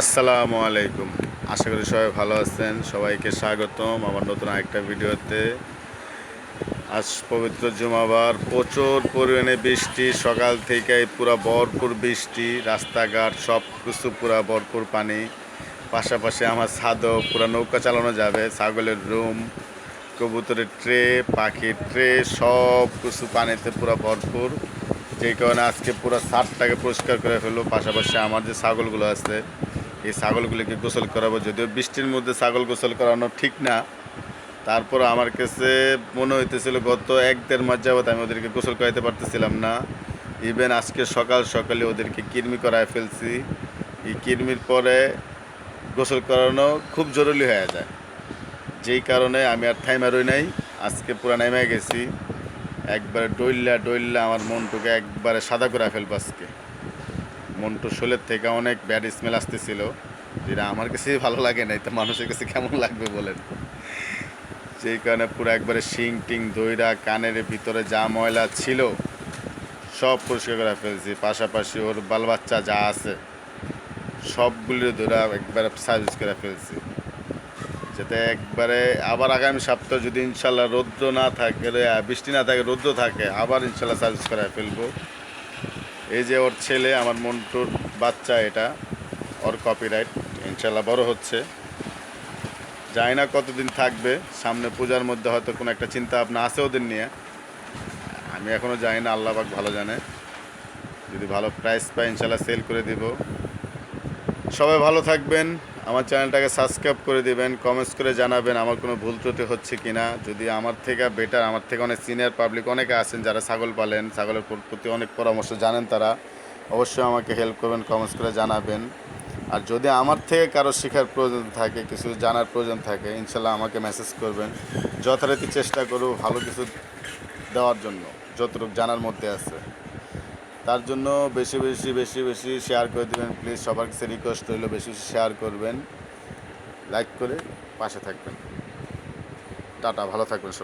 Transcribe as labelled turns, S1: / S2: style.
S1: আসসালামু আলাইকুম। আশা করি সবাই ভালো আছেন। সবাইকে স্বাগতম আমার নতুন একটা ভিডিওতে। আজ পবিত্র জুমাবার, প্রচুর পরিমাণে বৃষ্টি, সকাল থেকে পুরা ভরপুর বৃষ্টি, রাস্তাঘাট সব কিছু পুরা ভরপুর পানি। পাশাপাশি আমার ছাদও পুরা নৌকা চালানো যাবে, ছাগলের রুম, কবুতরের ট্রে, পাখির ট্রে সব কিছু পানিতে পুরা ভরপুর। যেই কারণে আজকে পুরো ছাদটাকে পরিষ্কার করে ফেলব। পাশাপাশি আমার যে ছাগলগুলো আছে এই ছাগলগুলিকে গোসল করাবো। যদিও বৃষ্টির মধ্যে ছাগল গোসল করানো ঠিক না, তারপর আমার কাছে মনে হইতেছিল গত এক দেড় মাস যাবত আমি ওদেরকে গোসল করাইতে পারতেছিলাম না। ইভেন আজকে সকাল সকালে ওদেরকে কিরমি করায় ফেলছি। এই কিরমির পরে গোসল করানো খুব জরুরি হয়ে যায়। যেই কারণে আমি আর থাইমা রই নাই, আজকে পুরা নেমে গেছি। একবারে ডইল্লা ডইল্লা আমার মনটুকে একবারে সাদা করে ফেলব আজকে। মন্টু শোলের থেকে অনেক ব্যাড স্মেল আসতেছিল। যেটা আমার কাছে ভালো লাগে নাই, তো মানুষের কাছে কেমন লাগবে বলেন? যেই কারণে পুরো একবারে শিং টিং দইরা কানের ভিতরে যা ময়লা ছিল, সব পরিষ্কার করে ফেলছি। পাশাপাশি ওর বাল বাচ্চা যা আছে, সবগুলো ধরে একবারে সার্ভিস করে ফেলছি। যাতে একবারে আবার আগামী সপ্তাহ যদি ইনশাল্লাহ রৌদ্র না থাকে, বৃষ্টি না থাকে, রৌদ্র থাকে, আবার ইনশাল্লাহ সার্ভিস করে ফেলব। এই যে ওর ছেলে, আমার মন্টুর বাচ্চা এটা, ওর কপিরাইট ইনশাল্লাহ বড় হচ্ছে। জানি না কতদিন থাকবে, সামনে পূজার মধ্যে হয়তো কোনো একটা চিন্তা ভাবনা আছে ওদের নিয়ে। আমি এখনও জানি না আল্লাহবাক ভালো জানে। যদি ভালো প্রাইস পাই ইনশাল্লাহ সেল করে দিব। সবাই ভালো থাকবেন। আমার চ্যানেলটাকে সাবস্ক্রাইব করে দিবেন কমেন্টস করে জানাবেন আমার কোনো ভুল ত্রুটি হচ্ছে কি না যদি আমার থেকে বেটার আমার থেকে অনেক সিনিয়র পাবলিক অনেকে আছেন যারা ছাগল পালেন, ছাগলের প্রতি অনেক পরামর্শ জানেন তারা, অবশ্যই আমাকে হেল্প করবেন কমেন্টস করে জানাবেন। আর যদি আমার থেকে কারও শেখার প্রয়োজন থাকে, কিছু জানার প্রয়োজন থাকে, ইনশাল্লাহ আমাকে মেসেজ করবেন। যথারীতি চেষ্টা করব ভালো কিছু দেওয়ার জন্য, যতটুকু জানার মধ্যে আছে। তার জন্য বেশি বেশি বেশি বেশি শেয়ার করে দেবেন। প্লিজ সবার কাছে রিকোয়েস্ট রইল, বেশি বেশি শেয়ার করবেন। লাইক করে পাশে থাকবেন। টাটা, ভালো থাকবেন।